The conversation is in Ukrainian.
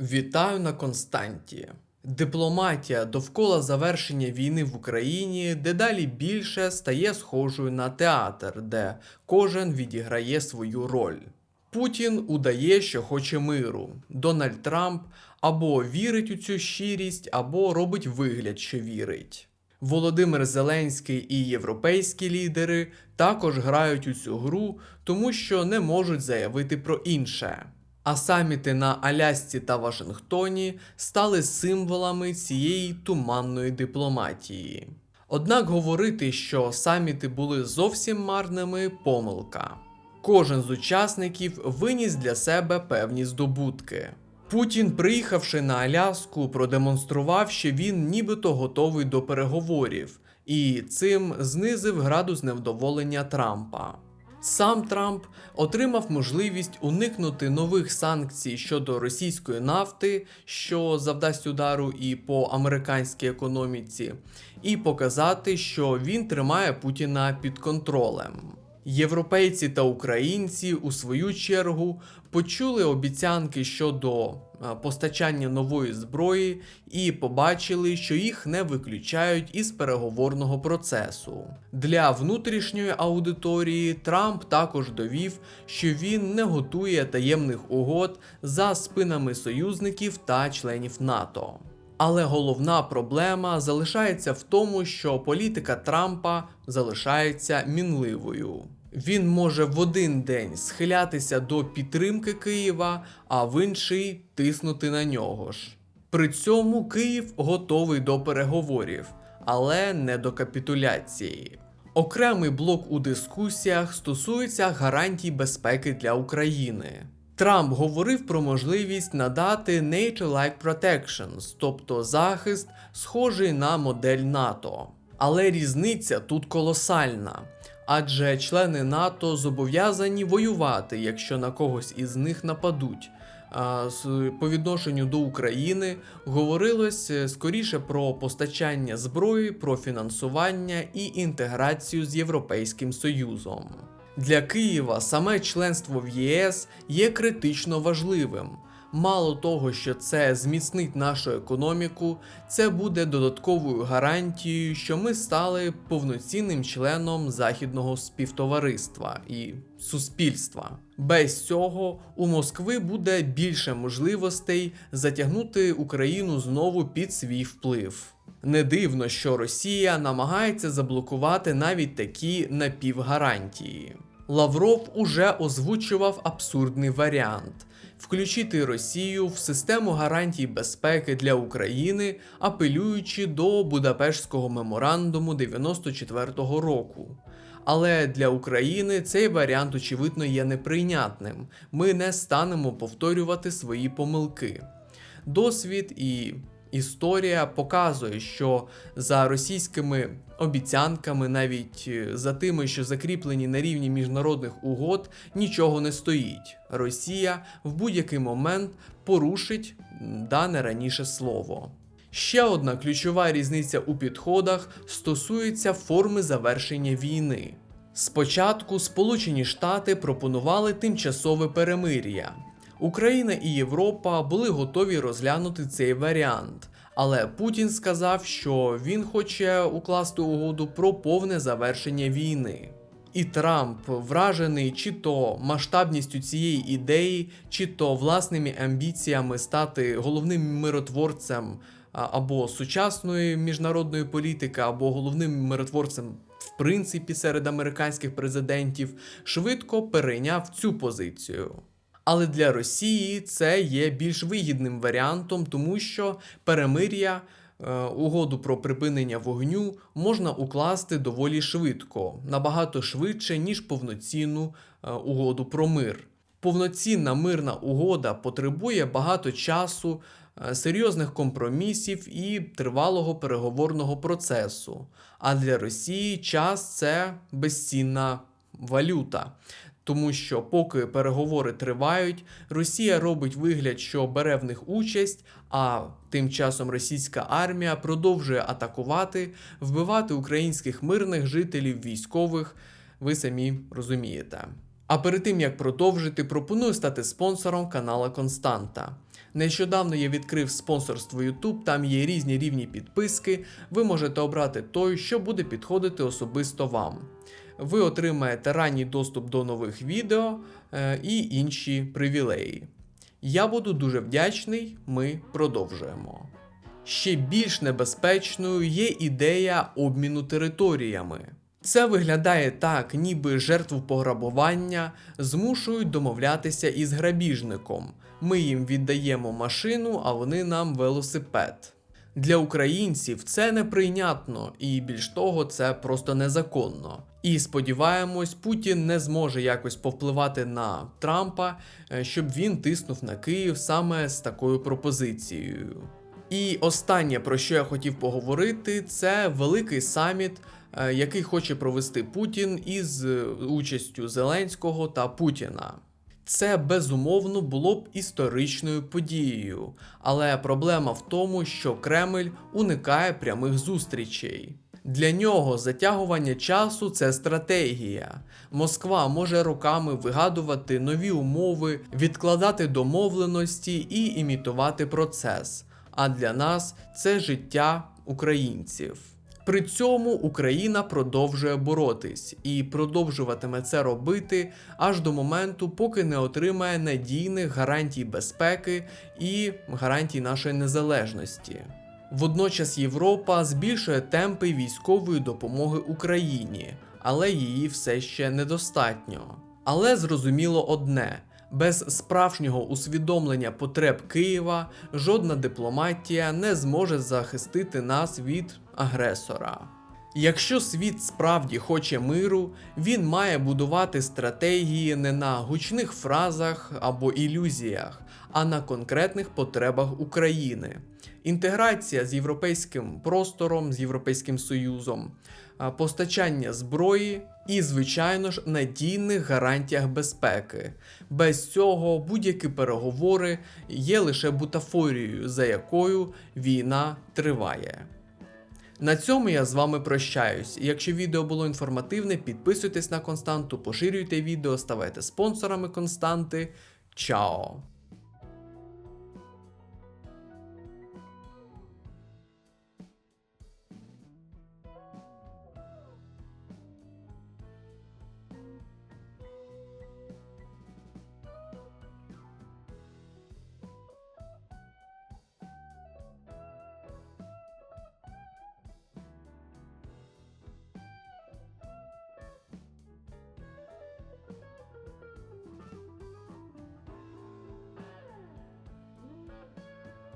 Вітаю на Константі. Дипломатія довкола завершення війни в Україні дедалі більше стає схожою на театр, де кожен відіграє свою роль. Путін удає, що хоче миру. Дональд Трамп або вірить у цю щирість, або робить вигляд, що вірить. Володимир Зеленський і європейські лідери також грають у цю гру, тому що не можуть заявити про інше. А саміти на Алясці та Вашингтоні стали символами цієї туманної дипломатії. Однак говорити, що саміти були зовсім марними помилка. Кожен з учасників виніс для себе певні здобутки. Путін, приїхавши на Аляску, продемонстрував, що він нібито готовий до переговорів, і цим знизив градус невдоволення Трампа. Сам Трамп отримав можливість уникнути нових санкцій щодо російської нафти, що завдасть удару і по американській економіці, і показати, що він тримає Путіна під контролем. Європейці та українці у свою чергу почули обіцянки щодо постачання нової зброї і побачили, що їх не виключають із переговорного процесу. Для внутрішньої аудиторії Трамп також довів, що він не готує таємних угод за спинами союзників та членів НАТО. Але головна проблема залишається в тому, що політика Трампа залишається мінливою. Він може в один день схилятися до підтримки Києва, а в інший тиснути на нього ж. При цьому Київ готовий до переговорів, але не до капітуляції. Окремий блок у дискусіях стосується гарантій безпеки для України. Трамп говорив про можливість надати NATO-like protections, тобто захист, схожий на модель НАТО. Але різниця тут колосальна, адже члени НАТО зобов'язані воювати, якщо на когось із них нападуть. По відношенню до України говорилось е, скоріше про постачання зброї, про фінансування і інтеграцію з Європейським Союзом. Для Києва саме членство в ЄС є критично важливим. Мало того, що це зміцнить нашу економіку, це буде додатковою гарантією, що ми стали повноцінним членом західного співтовариства і суспільства. Без цього у Москви буде більше можливостей затягнути Україну знову під свій вплив. Не дивно, що Росія намагається заблокувати навіть такі напівгарантії. Лавров уже озвучував абсурдний варіант включити Росію в систему гарантій безпеки для України, апелюючи до Будапештського меморандуму 94-го року. Але для України цей варіант, очевидно, є неприйнятним. Ми не станемо повторювати свої помилки. Досвід і історія показує, що за російськими обіцянками, навіть е, за тими, що закріплені на рівні міжнародних угод, нічого не стоїть. Росія в будь-який момент порушить дане раніше слово. Ще одна ключова різниця у підходах стосується форми завершення війни. Спочатку Сполучені Штати пропонували тимчасове перемир'я. Україна і Європа були готові розглянути цей варіант, але Путін сказав, що він хоче укласти угоду про повне завершення війни. І Трамп, вражений чи то масштабністю цієї ідеї, чи то власними амбіціями стати головним миротворцем або сучасної міжнародної політики, або головним миротворцем в принципі серед американських президентів, швидко перейняв цю позицію. Але для Росії це є більш вигідним варіантом, тому що перемир'я, е, угоду про припинення вогню можна укласти доволі швидко, набагато швидше, ніж повноцінну е, угоду про мир. Повноцінна мирна угода потребує багато часу, е, серйозних компромісів і тривалого переговорного процесу. А для Росії час це безцінна валюта. Тому що поки переговори тривають, Росія робить вигляд, що бере в них участь, а тим часом російська армія продовжує атакувати, вбивати українських мирних жителів, військових. Ви самі розумієте. А перед тим як продовжити, пропоную стати спонсором канала Константа. Нещодавно я відкрив спонсорство YouTube, там є різні рівні підписки. Ви можете обрати той, що буде підходити особисто вам. Ви отримаєте ранній доступ до нових відео е, і інші привілеї. Я буду дуже вдячний, ми продовжуємо. Ще більш небезпечною є ідея обміну територіями. Це виглядає так, ніби жертву пограбування змушують домовлятися із грабіжником. Ми їм віддаємо машину, а вони нам велосипед. Для українців це неприйнятно і більш того, це просто незаконно. І сподіваємось, Путін не зможе якось повпливати на Трампа, е, щоб він тиснув на Київ саме з такою пропозицією. І останнє, про що я хотів поговорити, це великий саміт, е, який хоче провести Путін із е, участю Зеленського та Путіна. Це безумовно було б історичною подією, але проблема в тому, що Кремль уникає прямих зустрічей. Для нього затягування часу це стратегія. Москва може роками вигадувати нові умови, відкладати домовленості і імітувати процес. А для нас це життя українців. При цьому Україна продовжує боротись і продовжуватиме це робити аж до моменту, поки не отримає надійних гарантій безпеки і гарантій нашої незалежності. Водночас Європа збільшує темпи військової допомоги Україні, але її все ще недостатньо. Але зрозуміло одне: без справжнього усвідомлення потреб Києва жодна дипломатія не зможе захистити нас від агресора. Якщо світ справді хоче миру, він має будувати стратегії не на гучних фразах або ілюзіях, а на конкретних потребах України. Інтеграція з європейським простором, з Європейським Союзом, постачання зброї і, звичайно ж, надійних гарантіях безпеки. Без цього будь-які переговори є лише бутафорією, за якою війна триває. На цьому я з вами прощаюсь. Якщо відео було інформативне, підписуйтесь на константу, поширюйте відео, ставайте спонсорами константи. Чао!